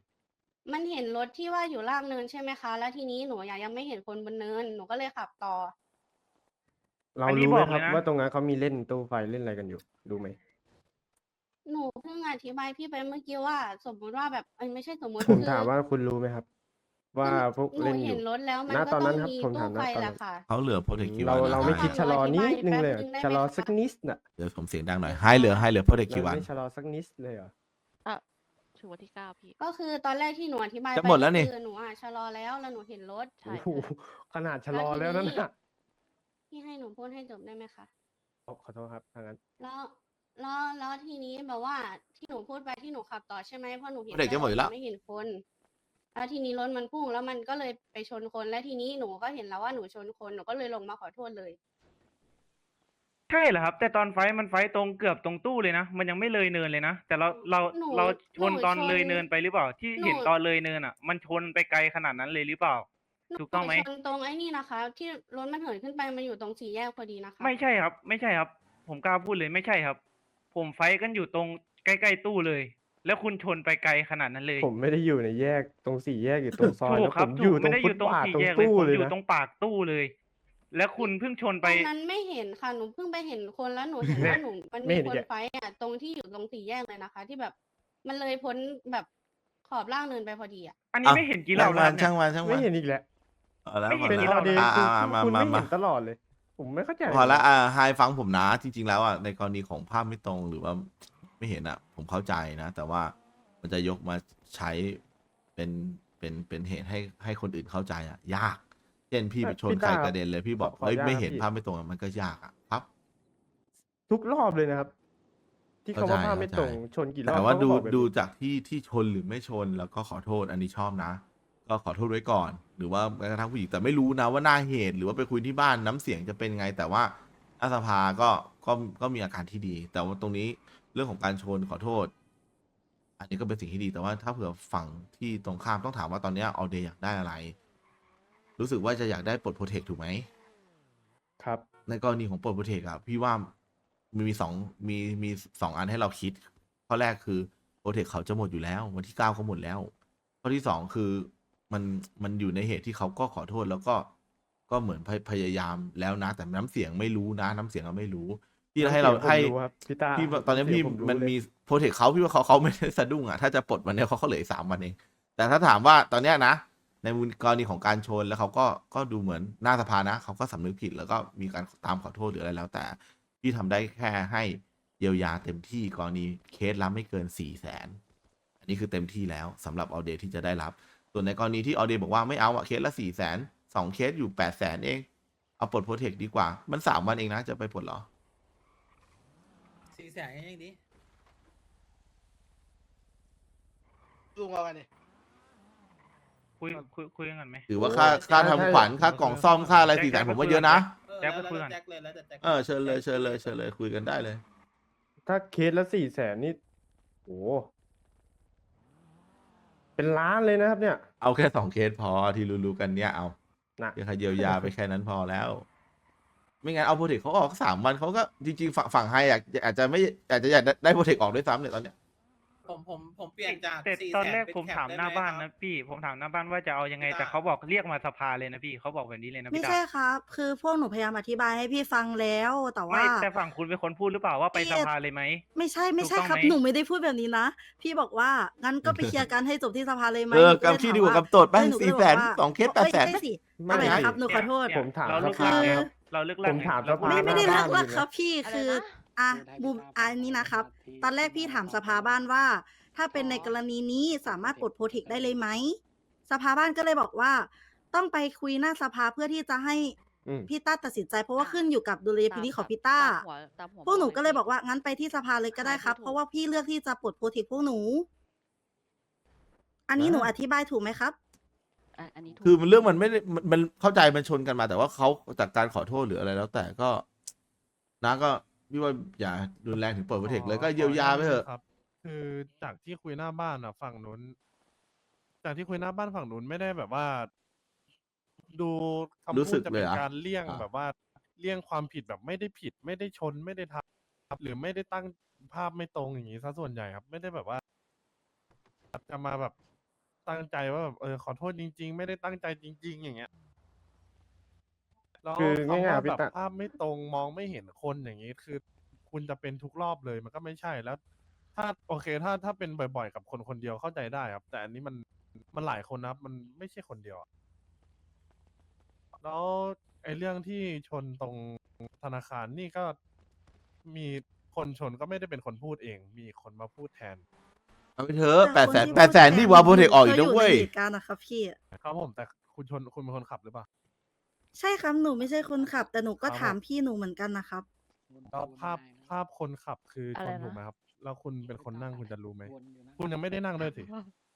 S9: มันเห็นรถที่ว่าอยู่ล่างเนินใช่ไหมคะ แล้วทีนี้หนูยังยังไม่เห็นคนบนเนิน หนูก็เลยขับต่อ
S5: เรา
S10: อันนี้
S5: รู้ไหม
S10: บอก
S5: ครับ
S10: เลยนะ
S5: ว่าตรงนั้นเขามีเล่นตู้ไฟเล่นอะไรกันอยู่รู้ไหม
S9: หนูเพิ่งอธิบายพี่ไปเมื่อกี้ว่า สมมุติว่าแบบเอ้ยไม่ใช่สมมุติ
S5: ผม
S9: คือ
S5: ถามว่าคุณรู้ไหมครับ ว่าพวก
S9: หนู
S5: เล่นอ
S9: เห็
S5: ยู่
S9: นรถแล้วมัน
S5: ณ
S9: ก็
S5: ตอน
S9: ต้
S5: นั้
S9: อนง
S5: ครับ
S9: มี
S5: ผม
S9: ตู้
S5: ถามณ
S9: ไฟ
S5: ตอน
S9: แห
S5: นั้
S9: ละ
S5: น
S9: ค่ะ
S2: เขาเหลือโปรเทคกี่วั
S5: เรา
S2: นนะ
S5: เราไม่
S2: ให้
S5: คิดชะลอนิดนึงเลยเหรอ
S9: อธิบาย
S5: ชะลอ
S9: แป๊บนึงได้ไหม
S5: สักนิดน่ะ
S2: เดี๋ยวผมเสียงดังหน่อยให้เหลือให้เหลือโปรเทค
S5: เรา
S2: กี่วัน
S5: ไม่ชะลอสักนิดเลยเหรอ
S8: อะถึงวันที่เก้าพี่
S9: ก็คือตอนแรกที่หนูอธิบาย
S2: จะ
S9: ไป
S2: หมดแล้วนี่
S9: คือหนูอะชะลอแล้วแล้วหนูเห็นรถ
S8: ใช่
S5: โอ้โหขนาดชะลอแล้วนั่นน่ะ
S9: พี่ให้หนูพูดให้จบได้ไหมคะ
S5: อ๋อขอโทษครับทางนั้น
S9: แล้ว แล้วแล้วทีนี้แบบว่าที่หนูพูดไปที่หนูขับต่อใช่ไหมเพราะหนูเห็น
S2: เด็กจะหมดอยู่แล้ว
S9: ไม่เห็นคนแล้วทีนี้รถมันพุ่งแล้วมันก็เลยไปชนคนและทีนี้หนูก็เห็นแล้วว่าหนูชนคนหนูก็เลยลงมาขอโทษเลย
S10: ใช่เหรอครับ แต่ตอนไฟท์มันไฟท์ตรงเกือบตรงตู้เลยนะ มันยังไม่เลยเนินเลยนะ แต่เราเรา
S9: หนู
S10: เราชน
S9: หนู
S10: ตอน
S9: ชน
S10: เลยเนินไปหรือเปล่า ที่เห็น
S9: หนู
S10: ตอนเลยเนินอะ มันชนไปไกลขนาดนั้นเลยหรือเปล่า ถูกต้องไหม
S9: นูชนตรงไอ้นี่นะคะ ที่รถมันเหินขึ้นไปมันอยู่ตรงสี่แยกพอดีนะคะ
S10: ไม่ใช่ครับ ไม่ใช่ครับ ผมกล้าพูดเลยไม่ใช่ครับ ผมไฟท์กันอยู่ตรงใกล้ ๆ ตู้เลย แล้วคุณชนไปไกลขนาดนั้นเลย
S5: ผมไม่ได้อยู่ในแยกตรงสี่แยกอยู่ตรงซอย
S10: ถูก
S5: นะ
S10: ค
S5: ผ
S10: รับ
S5: ม
S10: ถู
S5: อยู่
S10: ก
S5: ตร
S10: ไม่
S5: ง
S10: ได้อ
S5: ฟุต
S10: ยู่ตรง
S5: บาท
S10: สี่
S5: ตรง
S10: แยกเลย
S5: ตู้
S10: ผม
S5: เลย
S10: อยู่
S5: นะ
S10: ตรงปากตู้เลย แล้วคุณเพิ่งชน
S9: ต
S10: ไป
S9: อนนั้นไม่เห็นค่ะหนูเพิ่งไปเห็นคนแล้วหนูเห็น
S5: เนี่ย
S9: ว่าหนูมัน
S5: ไม่
S9: มี
S5: เห็น
S9: ค
S5: อี
S9: น
S5: กแล้ว
S9: ไฟท์อะตรงที่อยู่ตรงสี่แยกเลยนะคะ ที่แบบมันเลยพ้นแบบขอบล่างเนินไปพอดีอะ
S10: อันนี้ไม่เห็นกี่รอบแล้ว
S2: ช่าง
S10: เนี่ย
S2: วันช่างวัน
S5: ไม่
S2: ช่างวัน
S5: เห็นอีกแล้ว
S2: เอาแล้ว
S10: ไม่
S2: พอ
S10: เห็น
S2: แล้ว
S10: กี่รอบ
S5: เดย์
S2: อะ
S5: คือ
S2: อะ
S5: คือ
S2: มา
S5: คุณ
S2: มา
S5: ไม่
S2: มา
S5: เห็นตลอดเลย ผมไม่เข้าใจ
S2: พอละอ่าไฮฟังผมนะ จริง ๆ แล้วอะในกรณีของภาพไม่ตรงหรือว่าไม่เห็นอะ ผมเข้าใจนะ แต่ว่ามันจะยกมาใช้เป็นเป็นเป็นเหตุให้ให้คนอื่นเข้าใจอะ ยาก เช่นพี่ไปชน
S5: พี่
S2: ใคร
S5: ตาก
S2: ระเด็นเลยพี่บอก
S5: ขอ
S2: เฮ้ย
S5: อนุญาต
S2: ไม่เห็น
S5: ครับพี่
S2: ภาพไม่ตรงอะมันก็ยากอะครับ
S5: ทุกรอบเลยนะครับ ที่เขาว่า
S2: เข้าใจ
S5: ภาพไม่ตรง
S2: เข้าใจ
S5: ชนกี่รอบ
S2: แต่ว่า
S5: เขก็
S2: ดู
S5: บอกแบบนี้
S2: ดูจากที่ที่ชนหรือไม่ชนแล้วก็ขอโทษอันนี้ชอบนะ ก็ขอโทษไว้ก่อน หรือว่าแม้กระทั่งผู้หญิงแต่ไม่รู้นะว่าหน้าเหตุ หรือว่าไปคุยที่บ้านน้ำเสียงจะเป็นไง แต่ว่าอาสภาก็ก็ก็มีอาการที่ดี แต่ว่าตรงนี้เรื่องของการชนขอโทษ อันนี้ก็เป็นสิ่งที่ดีแต่ว่าถ้าเผื่อฝั่งที่ตรงข้ามต้องถามว่าตอนเนี้ออเดย์อยากได้อะไร รู้สึกว่าจะอยากได้ปลดโปรเทคถูกไหม
S5: ครับ
S2: ในกรณีของปลดโปรเทคอะพี่ว่ามีมีสองมีมีสองอันให้เราคิดข้อแรกคือโปรเทคเขาจะหมดอยู่แล้ว วันที่เก้าเขาหมดแล้วข้อที่สองคือ มันมันอยู่ในเหตุที่เขาก็ขอโทษแล้วก็ก็เหมือนพยพยายามแล้วนะ แต่น้ำเสียงไม่รู้นะ น้ำเสียงเราไม่รู้พี่ให้เรา
S5: น้ำเสียงผม
S2: ให้
S5: รู้ครับพี่ตา
S2: พี่ว่าตอนนี้
S5: น้ำเสี
S2: พี่
S5: ยงผมรู้
S2: มัน
S5: เลย
S2: มีโปรเทคเขาพี่ว่าเขาเขาไม่ได้สะดุ้งอะถ้าจะปลดวันเนี้ยเขาเขาเหลืออีกสามวันเอง แต่ถ้าถามว่าตอนเนี้ยนะ ในกรณีของการชนแล้วเขาก็ก็ดูเหมือนหน้าสภานะเขาก็สำนึกผิดแล้วก็มีการตามขอโทษหรืออะไรแล้ว แต่พี่ทำได้แค่ให้เยียวยาเต็มที่กรณีเคสละไม่เกินสี่แสนอันนี้คือเต็มที่แล้วสำหรับออเดย์ที่จะได้รับ ส่วนในกรณีที่ออเดย์บอกว่าไม่เอาอะเคสละสี่แสนสองเคสอยู่แปดแสนเอง เอาปลดโปรเทคดีกว่า มันสามวันเองนะ จะไปปลดเหรอ
S3: สี่แสนยังดีลุงเอากันดิ
S10: คุยคุยคุยกันก่อนไหม
S2: ถือว่าค่าค่าทำขวัญค่ากล่องซ่อมค่าอะไรสี่แสนผมว่าเยอะนะ
S10: แจ็คไปคุยก่อน
S3: แจ็คเลยแล้วแต่แจ็ค
S2: เออเชิญเลยเชิญเลยเชิญเลยคุยกันได้เลย
S5: ถ้าเคสละสี่แสนนี่โห เป็นล้านเลยนะครับเนี่ย
S2: เอาแค่สองเคสพอที่รู้ๆกันเนี่ยเอา
S5: นะ
S2: เดี๋ยวเขาเยียวยาไปแค่นั้นพอแล้ว ไม่งั้นเอาโปรเทคเขาออกสามวันเขาก็จริงๆฝั่งฝั่งไฮอยากอาจจะไม่อาจจะอยากได้โปรเทคออกด้วยซ้ำเนี่ยตอนเนี้ย
S3: ผมผมผมเปลี่ยนจาก
S10: แต่
S3: สี่
S10: ตอน
S3: แสน
S10: แรก
S3: เป็น
S10: ผม
S3: แคป
S10: ถาม
S3: ได้
S10: หน้า
S3: ไหม
S10: บ้าน
S3: ครั
S10: นะพี่ ผมถามหน้าบ้านว่าจะเอายังไง
S3: ไม่ได้
S10: แต่เขาบอกเรียกมาสภาเลยนะพี่เขาบอกแบบนี้เลยนะ
S7: ไม่
S10: พี่ดา
S7: ใช่ครับ คือพวกหนูพยายามอธิบายให้พี่ฟังแล้วแต่ว่า
S10: ไม่แต่ฝั่งคุณเป็นคนพูดหรือเปล่าว่าไป
S7: พี่
S10: สภาเลยไหม
S7: ไม่ใช่ไม่ใช่
S10: ถูกต้อง
S7: ครับ
S10: ไหม
S7: หนูไม่ได้พูดแบบนี้นะ พี่บอกว่างั้นก็ไปเคลียร์กันให้จบที่สภาเลยไหม
S2: เออ
S7: หนู
S2: กับ
S7: เลย
S2: ที่
S7: ถาม
S2: ดีกว่ากับโจทย์ไป
S7: เออหนูก็
S2: สี่
S7: เลย
S2: แสน
S7: บอกว่า
S2: สองเคสแปดแสน
S7: เอ้ยไม่สิ
S5: ไม่
S7: ไม่
S5: ใช่
S7: ครับหนูขอโทษ
S10: เนี่ย
S5: ผมถาม
S10: เราเลิก
S5: สภา
S10: ลากไง
S5: ครับ
S10: เราเลิกลาก
S5: ผม
S10: ไง
S5: ถาม
S10: เรา
S5: สภา
S7: ไม่ไม่ได้
S5: หน้า
S7: เลิก
S5: บ้าน
S7: ลัก
S5: เลยนะ
S7: ครับพี่
S8: อะไร
S7: คือ
S8: นะ
S7: อะบูมอันนี้นะครับ ตอนแรกพี่ถามสภาบ้านว่า ถ้าเป็นในกรณีนี้สามารถปลดโปรเทคได้เลยไหม สภาบ้านก็เลยบอกว่า ต้องไปคุยหน้าสภาเพื่อที่จะให้
S5: อืม
S7: พี่ต้าตัดสินใจเพราะว่าขึ้นอยู่กับดุลยพินิจของพี่ต้า
S8: ตามหัวตามหัว
S7: พวกหนูก็เลย
S8: พี่
S7: บอกว่างั้นไปที่สภาเลยก็ได้ครับ
S8: ถูก
S7: เพราะว่าพี่เลือกที่จะปลดโปรเทคพวกหนู อันนี้หนูอธิบายถูกไหมครับ
S8: อะอันนี้ถูก
S2: คือมันเรื่องมันไม่ได้มันมันเข้าใจมันชนกันมา แต่ว่าเขาจากการขอโทษหรืออะไรแล้วแต่ก็นะก็ พี่ว่าอย่ารุนแรงถึงเปิดโปรเทคเลยก็เยียวยาไปเถอะ
S4: ครับ คือจากที่คุยหน้าบ้านอะฝั่งนู้น จากที่คุยหน้าบ้านฝั่งนู้นไม่ได้แบบว่า ดูคำ
S2: รู้
S4: พู
S2: สึ
S4: ด
S2: ก
S4: จะ
S2: เล
S4: เป็
S2: ย
S4: น
S2: เหรอ
S4: การเลี่ยง
S2: อ่า
S4: แบบว่าเลี่ยงความผิดแบบไม่ได้ผิด ไม่ได้ชนไม่ได้ทำหรือไม่ได้ตั้งภาพไม่ตรงอย่างนี้ซะส่วนใหญ่ครับ ไม่ได้แบบว่า จะมาแบบตั้งใจว่าแบบเออขอโทษจริง ๆ ไม่ได้ตั้งใจจริง ๆ อย่างเงี้ย แล้ว
S5: คือ
S4: คำ
S5: ง่ายๆ
S4: ว่า
S5: พี่
S4: แบบ
S5: ตะ
S4: ภาพไม่ตรงมองไม่เห็นคนอย่างนี้คือ คุณจะเป็นทุกรอบเลยมันก็ไม่ใช่แล้ว ถ้าโอเคถ้าถ้าเป็นบ่อยๆ กับคนคนเดียวเข้าใจได้ครับ แต่อันนี้มันมันหลายคนนะครับมันไม่ใช่คนเดียวอะแล้วไอ้เรื่องที่ชนตรงธนาคารนี่ก็มีคนชนก็ไม่ได้เป็นคนพูดเอง มีคนมาพูดแทน
S2: เอาไปเถอะแป
S7: แต่
S2: ด
S7: ค
S2: แสน
S7: ที่
S2: แปดแสน
S7: พู
S2: ที่
S7: ท
S2: ว่าโปรเทคออกอีก
S7: ขา
S2: นะเว้ย
S7: ในเหตุการณ์นะครับพี่
S4: ครับผมแต่คุณชนคุณเป็นคนขับหรือเปล่า
S7: ใช่ครับหนูไม่ใช่คนขับ แต่หนูก็
S4: ครับ
S7: ถามพี่หนูเหมือนกันนะครับ
S4: แล้วภาพภาพคนขับคือช
S8: อะไร
S4: น
S8: นะ
S4: ถูกไหมครับ แล้วคุณเป็นคนนั่งคุณจะรู้ไหม คุณยังไม่ได้นั่งด้วยสิ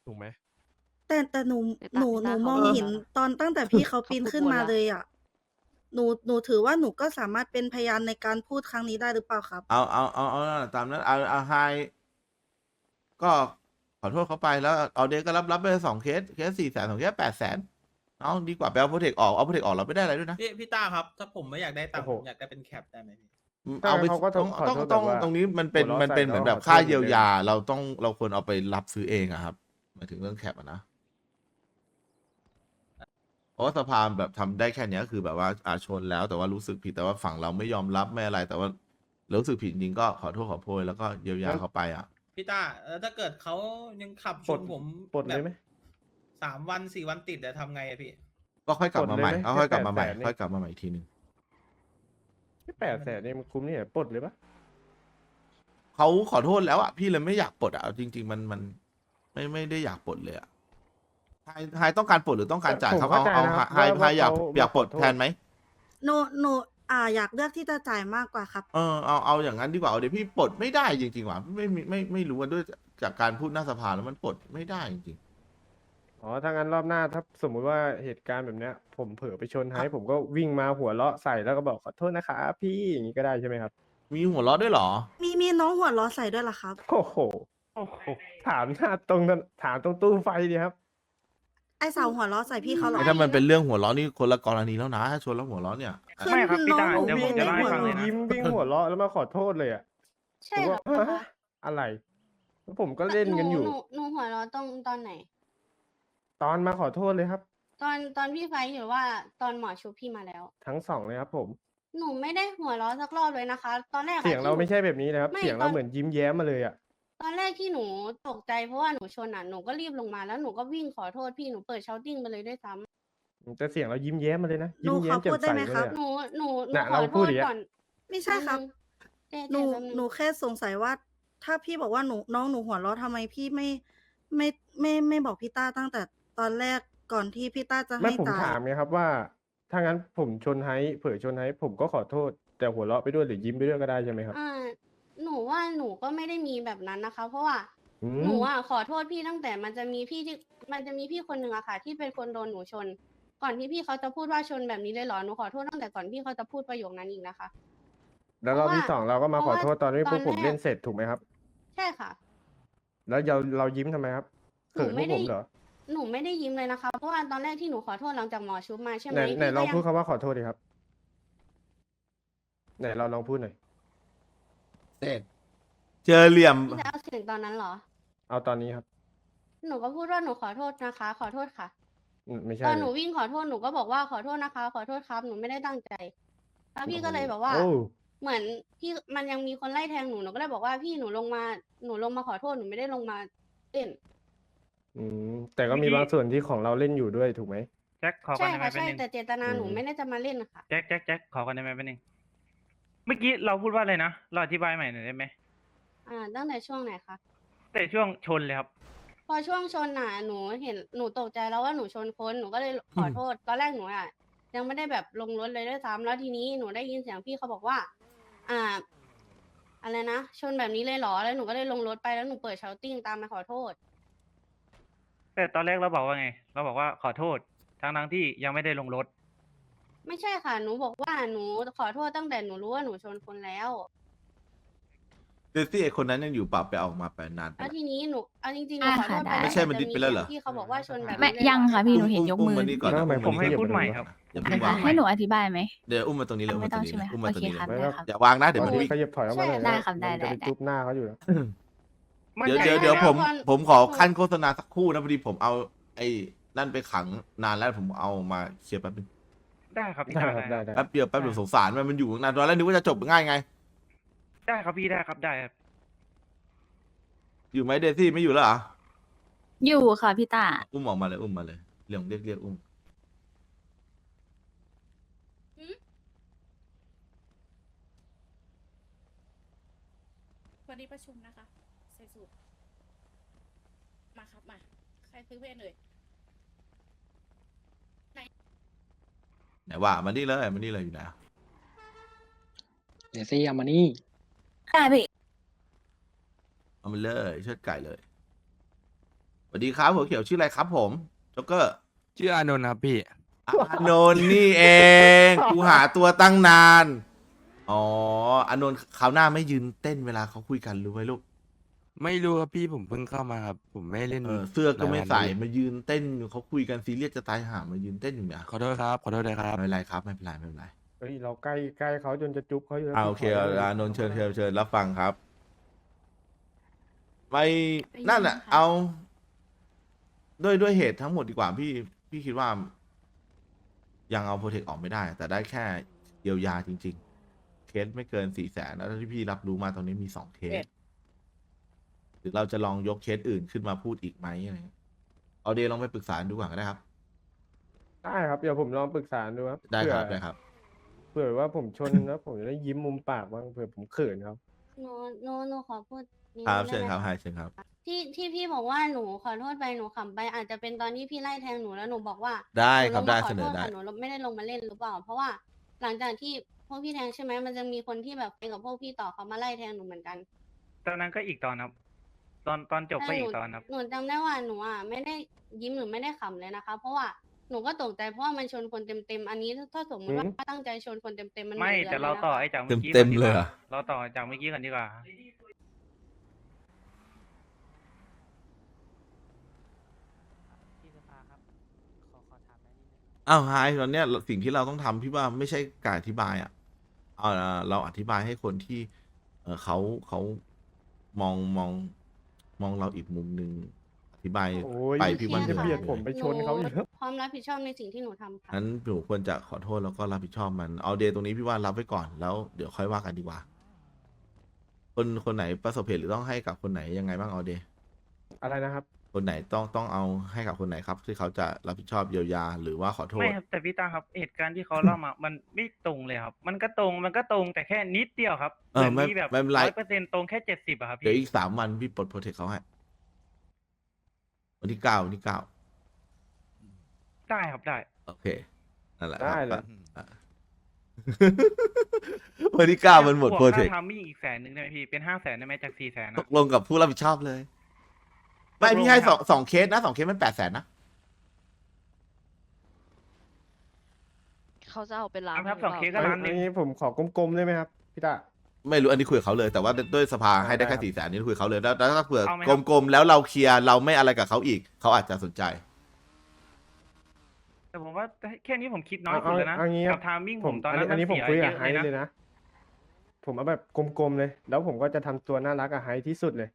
S4: ถูกไหม
S7: แต่แต่หนู
S8: เดี๋ยว
S7: หนู
S8: ตา
S7: หนู
S8: ตาเขา
S7: มอง
S8: เออ
S7: เห็นตอนตั้งแต่พี่เขา
S8: เขา
S7: ปีน
S8: พูด
S7: ขึ้นมา
S8: วนละ
S7: เลยอะหนูหนูถือว่าหนูก็สามารถเป็นพยานในการพูดครั้งนี้ได้หรือเปล่าครับ
S2: เอาเอาเอาเอานั่นแหละตามนั้นเอาเอาไฮก็ขอโทษเขาไปแล้วเอาเดก็รับรับไปสองเคสเคสสี่แสนสองเคสแปดแสน เอาดีกว่าไปเอาโปรเทคออกเอาโปรเทคออกเราไม่ได้อะไรด้วยนะ
S3: พี่พี่ต้าครับ ถ้าผมไม่อยากได้ตังค์
S5: โอ้
S3: ผ
S5: โห
S3: มอยากได้เป็นแคปได้ไหมพี่
S5: ถ้า
S2: เอาไป
S5: เขาก็ต้
S2: ต้
S5: อ
S2: องง
S5: ขอ
S2: ต้อง
S5: โทษ
S2: ต้อง
S5: แบบว่า
S2: ตรงนี้มันเป็น
S5: หัวเราะ
S2: มันเป็น
S5: ใส่
S2: เหมือน
S5: แล้ว
S2: แบบ
S5: ขอโทษ
S2: ค่า
S5: เหมือน
S2: เยียวยา
S5: เดิม
S2: เราต้องเราควรเอาไปรับซื้อเองอะครับหมายถึงเรื่องแคปอะนะเพราะว่าสภาแบบทำได้แค่เนี้ยคือแบบว่าอาชนแล้วแต่ว่ารู้สึกผิดแต่ว่าฝั่งเราไม่ยอมรับไม่อะไร แต่ว่ารู้สึกผิดจริงก็ขอโทษขอโพยแล้วก็เยียวยาเขาไปอะ
S3: พี่ต้าแล้วถ้าเกิดเขายังขับช
S5: ปลด
S3: นผม
S5: ปลดเลยไหม
S3: แบบ สามวันสี่วันติดจะทำไงอะพี่
S2: ก็ค่อยกลับมาใหม่
S5: ปลดเลยไหม
S2: เอาค่อยกลับมาใหม่
S5: แค่800,000
S2: ค่อยกลับมาใหม่อีกทีหนึง
S5: แปดแสนนี่มันคุ้มนี่เหรอปลดเลยปะ
S2: เขาขอโทษแล้วอะพี่เลยไม่อยากปลดอะเอาจริง ๆ มันมันไม่ไม่ได้อยากปลดเลยอะไฮไฮต้องการปลดหรือต้องการจ่ายครับเอาเอาไฮไฮอยากอยากปลดแทนไหม
S7: หนูหนูอ่าอยากเลือกที่จะจ่ายมากกว่าครับ
S2: เออเอาเอาอย่างนั้นดีกว่าเอาเดี๋ยวพี่ปลดไม่ได้จริงๆว่ะไม่ไม่ไม่ไม่รู้ว่าด้วยจากการพูดหน้าสภาแล้วมันปลดไม่ได้จริง
S5: อ๋อ ถ้างั้นรอบหน้าถ้าสมมุติว่าเหตุการณ์แบบเนี้ย ผมเผลอไปชนท้ายผมก็วิ่งมาหัวเราะใส่แล้วก็บอกขอโทษนะคะ พี่อย่างนี้ก็ได้ใช่ไหมครับ
S2: ๆมีหัวเราะด้วยเหรอ
S7: มีมีน้องหัวล้อใส่ด้วยเหรอครับ
S5: โอ้โห
S10: โอ้โห
S5: ถามหน้าตรงนั้นถามตรงตู้ไฟดีครับ
S7: ไอสาวหัวล้อใส่พี่เขาเหรอ
S2: ไอ้ถ้ามันเป็นเรื่องหัวเราะนี่คนละกรณีแล้วนะถ้าชนแล้วหัวเราะเนี่ย
S7: คือ
S10: ไม่ครับพี่
S7: น้อง
S10: ตา
S7: หนู
S10: เดี๋ยวผม
S7: ไม่
S10: จะ
S7: ได้
S10: เล่าให้
S7: หัว
S10: ฟัง
S7: ล้
S10: เล
S7: อ
S10: ยนะ
S5: ยิ้มวิ่งหัวเราะแล้วมาขอโทษเลยอะ
S9: ใช่เหรอ
S5: ผมว่า
S9: คะ
S5: ฮะอะไรแล้วผมก็เล่นกันอยู่
S9: หนูหนูหัวเราะตรงตอนไหน
S5: ตอนมาขอโทษเลยครับ
S9: ตอนตอนพี่ไฟท์หรือว่าตอนหมอชุบพี่มาแล้ว
S5: ทั้งสองเลยครับผม
S9: หนูไม่ได้หัวเราะสักรอบเลยนะคะ ตอนแรกอะ
S5: เสียงเรา
S9: ที่หนู
S5: ไม่ใช่แบบนี้นะครับ
S9: ไม่
S5: เสียงเรา
S9: ตอน
S5: เหมือนยิ้มแย้มมาเลยอะ
S9: ตอนแรกที่หนูตกใจเพราะว่าหนูชนอะหนูก็รีบลงมาแล้วหนูก็วิ่งขอโทษพี่หนูเปิดเชาติ้งไปเลยด้วยซ้ำ
S5: แต่เสียงเรายิ้มแย้มมาเลยนะ
S7: หนู
S5: ยิ้มแย้ม
S7: ขอ
S5: แจ่
S7: พู
S5: ม
S7: ด
S5: ใส
S7: ได้ไหม
S5: มา
S7: ครั
S5: เล
S7: บ
S5: ยอะ
S9: หนูหนูหนู
S5: น่ะ
S9: ข
S5: เรา
S9: อโท
S5: พูด
S9: ษ
S5: อย่างเงี้ย
S9: ก่อน
S7: ไม่ใช่ครับ
S9: เจ๊
S7: หนู
S9: เจ๊แป๊บนึง
S7: หนูแค่สงสัยว่า ถ้าพี่บอกว่าหนูน้องหนูหัวเราะทำไมพี่ไม่ไม่ไม่ไม่ไม่บอกพี่ต้าตั้งแต่ ตอนแรกก่อนที่พี่ต้าจะ
S5: ไม่
S7: ให้
S5: ผม
S7: จ่าย
S5: ถามไงครับว่า ถ้างั้นผมชนไฮเผยชนไฮผมก็ขอโทษ แต่หัวเราะไปด้วยหรือยิ้มไปด้วยก็ได้ใช่ไหมครับ
S9: อ่าหนูนูว่าหนูก็ไม่ได้มีแบบนั้นนะคะ เพราะว่า
S5: อืม
S9: หนูอะขอโทษพี่ตั้งแต่มันจะมีพี่ที่มันจะมีพี่คนหนึ่งอะค่ะ ที่เป็นคนโดนหนูชน ก่อนที่พี่เขาจะพูดว่าชนแบบนี้เลยเหรอหนูขอโทษตั้งแต่ก่อนพี่เขาจะพูดประโยคนั้นอีกนะคะ
S5: แล้วรอบที่
S9: เพ
S5: ส
S9: ราะ
S5: อง
S9: ว่า
S5: เราก็มา
S9: เพ
S5: ขอ
S9: ราะว่า
S5: โทษตอนที่
S9: ตอน
S5: พวกผม
S9: แรก
S5: เล่นเสร็จถูกไหมครับ
S9: ใช่ค่ะ
S5: แล้วเราเรายิ้มทำไมครับ
S9: หนู
S5: เขินพว
S9: ไม่
S5: ก
S9: ได้
S5: ผมเหรอ
S9: หนูไม่ได้ยิ้มเลยนะคะ เพราะว่าตอนแรกที่หนูขอโทษหลังจากหมอชุบมาใช่ไหม
S5: ไหนไหน
S9: พี่
S5: ล
S9: ก็
S5: อง
S9: ยั
S5: พูดคำว่าขอโทษดิครับไหนเราลองพูดหน่อย
S2: เสร็จเจอเหลี่ยม
S9: พี่จะเอาเสียงตอนนั้นเหรอ
S5: เอาตอนนี้ครับ
S9: หนูก็พูดว่าหนูขอโทษนะคะ ขอโทษค่ะ
S5: อืมไม่ใช่
S9: ตอนหนูวิ่งขอโทษหนูก็บอกว่าขอโทษนะคะ ขอโทษครับหนูไม่ได้ตั้งใจ แล้วพี่ก็เลยบอกว่า
S5: โอ้
S9: เหมือนพี่มันยังมีคนไล่แทงหนูหนูก็เลยบอกว่าพี่หนูลงมาหนูลงมาขอโทษหนูไม่ได้ลงมาเต้น
S5: อืมแต่ก็มีบางส่วนที่ของเราเล่นอยู่ด้วยถูกไหม
S10: แจ็คขอก่อ
S9: ใช่
S10: นได้ไหม
S9: ค่ะ
S10: แป๊บ
S9: ใช่
S10: นึง
S9: แต่เจตนาหนู
S5: อืม
S9: ไม่ได้จะมาเล่นค่ะ
S10: แจ็คแจ็คแจ็คขอก่อนได้ไหมแป๊บนึงเมื่อกี้เราพูดว่าอะไรนะเราอธิบายใหม่หน่อยได้ไหม
S9: อ่าตั้งแต่ช่วงไหนคะ
S10: แต่ช่วงชนเลยครับ
S9: พอช่วงชนน่ะหนูเห็นหนูตกใจแล้วว่าหนูชนคนหนูก็เลยขอโทษตอนแรกหนูอะยังไม่ได้แบบลงรถเลยด้วยซ้ำแล้วทีนี้หนูได้ยินเสียงพี่เขาบอกว่า อ่า อะไรนะชนแบบนี้เลยเหรอแล้วหนูก็เลยลงรถไปแล้วหนูเปิดเชาติ้งตามไปขอโทษ
S10: แต่ตอนแรกเราบอกว่าไง เราบอกว่าขอโทษทั้งทั้งๆที่ยังไม่ได้ลงรถ
S9: ไม่ใช่ค่ะ หนูบอกว่าหนูขอโทษตั้งแต่หนูรู้ว่าหนูชนคนแล้ว
S2: เดซี่ไอคนนั้นยังอยู่ปรับไปเอามาแปดนานไป
S9: แล้ว
S2: ละ
S9: ทีนี้หนูเอาจริงๆหนู
S1: ได้
S9: ขอโท
S1: ค่ะ
S9: ษ
S1: ได้
S2: ไม่ใช่มันดิสไปแล้วเหรอ
S9: ที่เขาบอกว่าชนแบบ
S1: ไม่
S9: นี้เล
S1: ยังค่ะพี่หนูเห็นยกมือ
S2: อุ้มมานี่ก่อน
S5: แล้ว
S2: นะ
S5: ทำไม
S2: อุ้
S10: ผมให้
S5: ขยับ
S10: พูด
S5: ไป
S10: ใหม่
S5: ตรง
S10: ครับ
S2: อย่า
S1: ได้
S2: เพิ่ง
S1: ค่ะ
S2: วาง
S1: ให้หนูอธิบายไหม
S2: เดี๋ยวอุ้มมาตรงนี้เลย
S1: ไม่
S2: อุ้มมาต
S1: ต้
S2: ร
S1: อง
S2: งนี้
S1: ใช่ไหม
S2: เลยอุ้มมาตรงนี้
S1: โอเคครับ
S2: เลย
S1: ได้ครับ
S2: อย่าวางนะเดี๋ยว
S5: มั
S2: มันน
S5: ข
S2: วิ่ง
S5: ยับถอยออกมาหน่อย
S1: ได้
S5: นะครับ
S1: ได้
S5: มันจะ
S1: ได้
S5: ไป
S1: ได้
S5: จุ๊บหน้าเขาอยู่นะ
S10: มัน
S2: เดี๋ยว
S10: ใหญ่
S2: เดี๋ยวเดี๋ยวผม
S9: ก่อน
S2: ผมขอขั้นโฆษณาสักครู่นะพอดีผมเอา ไอ้นั่นไปขังนานแล้วผมเอามาเคลียร์แป๊บนึง
S10: ได้ครับพี่
S5: ได้
S10: ได้
S5: ครับ
S10: ได้
S5: ได้ได้
S2: แป๊บเดียวแป๊บเดียวสงสารมันมันอยู่นานตอนแรกนึกว่าจะจบง่ายไง
S10: ได้ครับพี่ได้ครับได้ครับ
S2: อยู่ไหมเดซี่ไม่อยู่แล้วเหรอ
S1: อยู่ค่ะพี่ตา
S2: อุ้มออกมาเลยอุ้มมาเลยเรียกเรียกเรียกอุ้ม
S11: วันนี้ประชุมนะคะ ใส่สูตร มาครับมา ใค รซื้อเวรเลย
S2: ไหนว่ามานี่เลยมานี่เลยอยู่ไหน
S12: เดี๋ยวซี่เอามานี่
S1: ได้พี่
S2: เอามาเลยเชิดไก่เลยสวัสดีครับหัวเขียวชื่ออะไรครับผมจ็อกเกอร์
S12: ชื่ออานนท์ครับพี่
S2: อานนท์นี่เองกูหาตัวตั้งนาน อ๋ออานนท์คราวหน้าไม่ยืนเต้นเวลาเขาคุยกันรู้ไหมลูก
S12: ไม่รู้ครับพี่ผมเพิ่งเข้ามาครับ ผมไม่เล่น
S2: เออเสื้อก็ไม่ใส่
S12: นานแล้ว
S2: มายืนเต้นอยู่เขาคุยกันซีเรียสจะตายหามายืนเต้นอยู่เนี่ย
S12: ขอโทษครับขอโทษด้วยครับ
S2: ไม่เป็นไรครับไม่เป็นไรไม่เป็นไร
S5: เฮ้ยเราใกล้ใกล้เขาจนจะจุ๊บเขาอยู่แล้ว
S2: อ่าโอเค
S5: ข
S2: เอา
S5: โทษ
S2: อานนท์เชิญเชิญเชิญรับฟังครับไม่
S1: ไปยืน
S2: นั่นแหละ
S1: ค่ะ
S2: เอา ด้วยด้วยเหตุทั้งหมดดีกว่าพี่พี่คิดว่า ยังเอาโปรเทคออกไม่ได้ แต่ได้แค่เยียวยาจริง ๆ เคสไม่เกินสี่แสนแล้วที่พี่รับรู้มาตอนนี้มีสองเคสห รือเราจะลองยกเคสอื่นขึ้นมาพูดอีกไหมอะไรเงี้ยเอาเดย์ลองไปปรึกษาดูก่อนก็ได้ครับ
S5: ได้ครับ เดี๋ยวผมลองปรึกษาดูครับ
S2: ได้ครับ
S5: เผื่อ
S2: ได้ครับ
S5: เผื่อว่าผมชนแล้วผมจะได้ยิ้มมุมปากบ้างเผื่อผมเขินครับ
S9: หนูหนูหนูขอพูดนิด
S2: ครับ
S9: นึง
S2: เชิญ
S9: ได้ไหม
S2: ครับะให้เชิญครับ
S9: ที่ที่พี่บอกว่าหนูขอโทษไปหนูขำไป อาจจะเป็นตอนที่พี่ไล่แทงหนูแล้วหนูบอกว่า
S2: ได้
S9: หนู
S2: ครับ
S9: ลง
S2: ได้
S9: มาข
S2: เสนอ
S9: โทษ
S2: ได้
S9: ค่ะหนูไม่ได้ลงมาเล่นหรือเปล่า เพราะว่าหลังจากที่พวกพี่แทงใช่ไหมมันจะมีคนที่แบบไปกับพวกพี่ต่อเขามาไล่แทงหนูเหมือนกัน
S10: ตอนนั้นก็อีกตอนครับ ตอนตอนจบก็
S9: ใช่
S10: อี
S9: ห
S10: ก
S9: นู
S10: ตอนครับ
S9: หนูจำได้ว่าหนูอะไม่ได้ยิ้มหรือไม่ได้ขำเลยนะคะ เพราะว่าหนูก็ตกใจเพราะว่ามันชนคนเต็มๆ อันนี้ถ้าสมมติว่า
S5: อืม
S9: ตั้งใจชนคนเต็มๆ มัน
S10: ไม่
S9: หอนดือน
S10: แต่เรา
S9: ลยนะคะ
S10: ต่อไอ้จากเมื่อกี้
S2: เต็ม
S10: ก่อนดี
S2: ๆเลย
S10: ก
S2: เหร
S10: ว่า
S2: อ
S10: เราต่อจากเมื่อกี้กันดีกว่า
S2: อ้าวไฮตอนเนี้ยสิ่งที่เราต้องทำพี่ว่าไม่ใช่การอธิบายอะเอาล่ะเราอธิบายให้คนที่ เออเขาเขามองมอง มองเราอีกมุมหนึ่งอธิบาย
S5: โอ้ย
S2: ไปพี่ว่า
S5: จะ
S2: เหนื่
S5: เบี
S2: อย
S5: ยดผมไปชนเขาอยู่แล้ว
S9: พร้อมรับผิดชอบในสิ่งที่หนูทำค่ะ
S2: งั้นหนูควรจะขอโทษแล้วก็รับผิดชอบมันเอาเดย์ตรงนี้พี่ว่ารับไว้ก่อนแล้วเดี๋ยวค่อยว่ากันดีกว่า คนคนไหนประสบเหตุหรือต้องให้กับคนไหนยังไงบ้างเอาเดย์
S5: อะไรนะครับ
S2: คนไหนต้องต้องเอาให้กับคนไหนครับ ที่เขาจะรับผิดชอบเยียวยาหรือว่าขอโท
S10: ไม่
S2: ษ
S10: ครับแต่พี่ตาครับเหตุการณ์ที่เขาเล่ามา มันไม่ตรงเลยครับ มันก็ตรงมันก็ตรงแต่แค่นิดเดียวครับ
S2: เออไม่
S10: หมืนแบบ
S2: ไม่เป็นไร
S10: ร้อยเปอร์เซ็นต์ตรงแค่เจ็ดสิบอะครับ
S2: เดี๋ยว
S10: พี่
S2: อีกสามวันพี่ปลดโปรเทคเขาให้วันที่เก้าวันที่เก้า
S10: ได้ครับได้
S2: โอเคนั่นแหละ
S5: ได้
S2: ครับ
S5: เลย
S2: อะ วันที่เก้ามันหมด
S10: บวก
S2: โปรเท
S10: ค่า
S2: ค
S10: ทามมิ่งอีกแสนหนึ่งได้ไหมพี่ เป็นห้าแสนได้ไหมจากสี่แสน
S2: ต
S10: นะ
S2: กลงกับผู้รับผิดชอบเลย ไม่
S10: ตกลง
S2: พี่ให้
S10: ค
S2: ส
S10: รั
S2: อบงสองเคสนะสองเคสมันแปดแสนนะ
S8: เขาจะเอาเป็นล้าน
S10: ครับ
S8: ห
S10: ส
S8: รือ
S10: อง
S8: เปล่า
S10: เคสก็
S5: อัน
S10: ล้านหนึ่ง
S5: นี้ผมขอกลมๆได้ไหมครับพี่ตา
S2: ไม่รู้อันนี้คุยกับเขาเลย แต่ว่าด้วยสภาให้ได้
S5: ได้ครั
S2: แค่
S5: บ
S2: สี่แสนนี่คุยกับเขาเลยแล้วแล้วถ้าเผื่อ
S10: เอาไหมครับ
S2: กลมๆแล้วเราเคลียร์เราไม่อะไรกับเขาอีก เขาอาจจะสนใจ
S10: แต่ผมว่าแค่นี้ผมคิดน้อยสุดแล้วนะ
S5: เอางี้ค
S10: กั
S5: รั
S10: บบทามมิ่ง
S5: ผ
S10: ผมมตอนนั้น
S5: อันนี้
S10: มั
S5: ผม
S10: เสี
S5: คุย
S10: เย
S5: กับ
S10: อะ
S5: ไฮ
S10: เลยนะ
S5: เลยนะ ผมเอาแบบกลมๆเลย แล้วผมก็จะทำตัวน่ารักกับไฮที่สุดเลย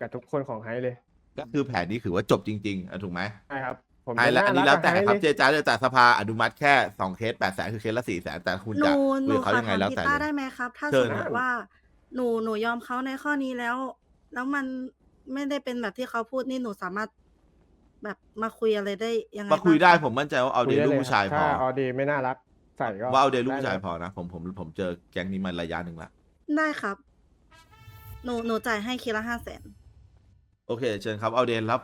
S5: กับทุกคนของไฮเลย
S2: ก็คือแผนนี้ถือว่าจบจริง ๆอะถูกไหม
S5: ใช่ครับ ผม
S2: ไอ้แล้วอันนี้แล้วแต่ครับเจ
S5: จะ
S2: จาเลยแต่สภาอนุมัติแค่สองเคสแปดแสนคือเคสละสี่แสนแต่คุณ
S7: ห
S2: จะ
S7: นูห
S2: คุย
S7: นู
S2: กับเขา
S7: ขอ
S2: ยังไง
S7: ถาม
S2: แล้ว
S7: พี่
S2: แต่
S7: ต้า
S2: เลย
S7: ได้ไหมครับ ถ้า
S2: เชิ
S7: ส
S2: ญ
S7: มม
S2: ครับ
S7: ติว่าหนูหนูยอมเขาในข้อนี้แล้ว แล้วมันไม่ได้เป็นแบบที่เขาพูดนี่หนูสามารถแบบมาคุยอะไรได้ยังไง
S2: มาคุยได้
S7: บ้าง
S2: ผมมั่นใจว่าเอาเด
S5: คุยได้
S2: ลูก
S5: เลย
S2: ผู้ชาย
S5: ครับ
S2: พอ
S5: ถ้าออเดย์ไม่น่ารักใส่ก็
S2: ว่าเอาเดลูก
S5: ได้
S2: ผู้ชาย
S5: ล
S2: พอนะผมผมผมเจอแก๊งนี้มันระยะหนึ่งละ
S7: ได้ครับ หนูหนูจ่ายให้คิดละห้าแสน
S2: โอเค เชิญครับเอาเดนรับ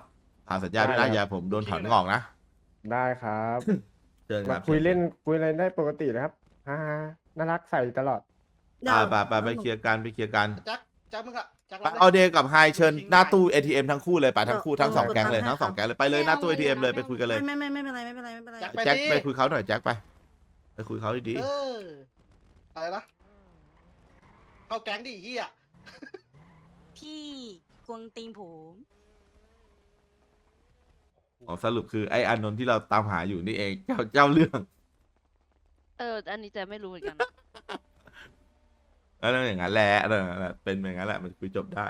S2: ผ่านสัญญาด้วยนะอย่าผมโดนถอนงอกนะ
S5: ได้ครับ
S2: เชิญค
S5: มา
S2: รับ
S5: คุยเล่นคุยอะไรได้ปกติเลยครับฮ่าๆน่ารักใส่ตลอด
S7: เดี๋ยว
S2: อ่าไปไปไปเคลียร์กันไปเคลียร์กัน
S3: แจ็คแจ็คมึงอะแจ็ค
S2: ไป
S3: รับลย
S2: เอาเดกับไฮเชิญหน้าตู้ ATM ทั้งคู่เลยไปทั้งคู่
S7: เออ
S2: ทั้งสอง
S7: เออ
S2: แก๊งเลย
S7: เออ
S2: ทั้งสองแก๊งเลยไปเลยหน้าตู้ ATM เลยไปคุยกันเลย
S7: ไม่ไม่ไม่ไม่เป็นไรไม่เป็นไรไม่เป็นไร
S3: แจ็ค
S2: แจ็คไปคุยเขาหน่อยแจ็คไปไปคุยเขาดี
S3: เอออะไรนะเข้าแก๊งดิเฮีย
S11: พี่ กวงตีนผม
S2: ๆของสรุปคือไอ้อานนท์ที่เราตามหาอยู่นี่เองเจ้าเจ้าเรื่อง
S8: เออ อันนี้เจะไม่รู้เหมือนกัน
S2: แล้วอย่างนั้นแหละเออเป็นอย่างนั้นแหละมันคุยจบได้